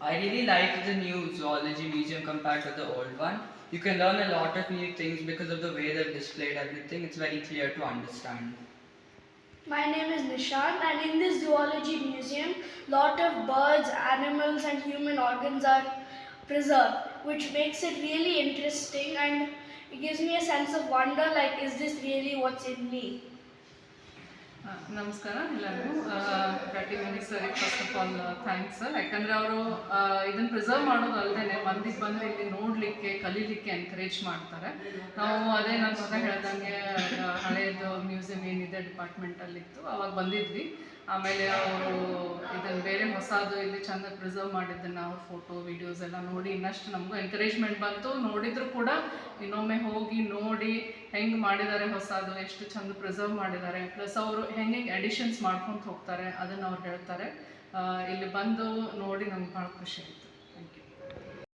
I really like the new zoology museum compared to the old one. You can learn a lot of new things because of the way they've displayed everything. It's very clear to understand. My name is Nishan, and in this zoology museum, lot of birds, animals, and human organs are preserved, which makes it really interesting and it gives me a sense of wonder like, is this really what's in me? ಆ, ನಮಸ್ಕಾರ ಎಲ್ಲರಿಗೂ ಪ್ರತಿ mini ಸರಿಗೆ first of all thanks ಯಾಕಂದರೆ ಅವರು ಇದನ್ನು preserve ಮಾಡೋದು ಅಲ್ಲದೆ ಮಂದಿಗೆ ಬಂದು ಇಲ್ಲಿ ನೋಡಲಿಕ್ಕೆ, ಕಲೀಲಿಕ್ಕೆ ಎನ್ಕರೇಜ್ ಮಾಡ್ತಾರೆ. ನಾವು ಅದೇ ನನ್ನ ಮಗ ಹೇಳ್ದಂಗೆ ಹಳೆಯದು ಮ್ಯೂಸಿಯಂ ಏನಿದೆ ಡಿಪಾರ್ಟ್ಮೆಂಟಲ್ಲಿತ್ತು ಅವಾಗ ಬಂದಿದ್ವಿ. ಆಮೇಲೆ ಅವರು ಇದನ್ನು ಬೇರೆ ಹೊಸದು ಇಲ್ಲಿ ಚಂದ ಪ್ರಿಸರ್ವ್ ಮಾಡಿದ್ದನ್ನು ನಾವು ಫೋಟೋ ವಿಡಿಯೋಸ್ ಎಲ್ಲ ನೋಡಿ ಇನ್ನಷ್ಟು ನಮಗೂ ಎನ್ಕರೇಜ್ಮೆಂಟ್ ಬಂತು. ನೋಡಿದ್ರು ಕೂಡ ಇನ್ನೊಮ್ಮೆ ಹೋಗಿ ನೋಡಿ ಹೆಂಗೆ ಮಾಡಿದ್ದಾರೆ ಹೊಸದು, ಎಷ್ಟು ಚಂದ ಪ್ರಿಸರ್ವ್ ಮಾಡಿದ್ದಾರೆ ಪ್ಲಸ್ ಅವರು ಹೆಂಗೆ ಎಡಿಷನ್ಸ್ ಮಾಡ್ಕೊಂಡು ಹೋಗ್ತಾರೆ, ಅದನ್ನು ಅವ್ರು ಹೇಳ್ತಾರೆ. ಇಲ್ಲಿ ಬಂದು ನೋಡಿ ನಮ್ಗೆ ಭಾಳ ಖುಷಿ ಆಯಿತು.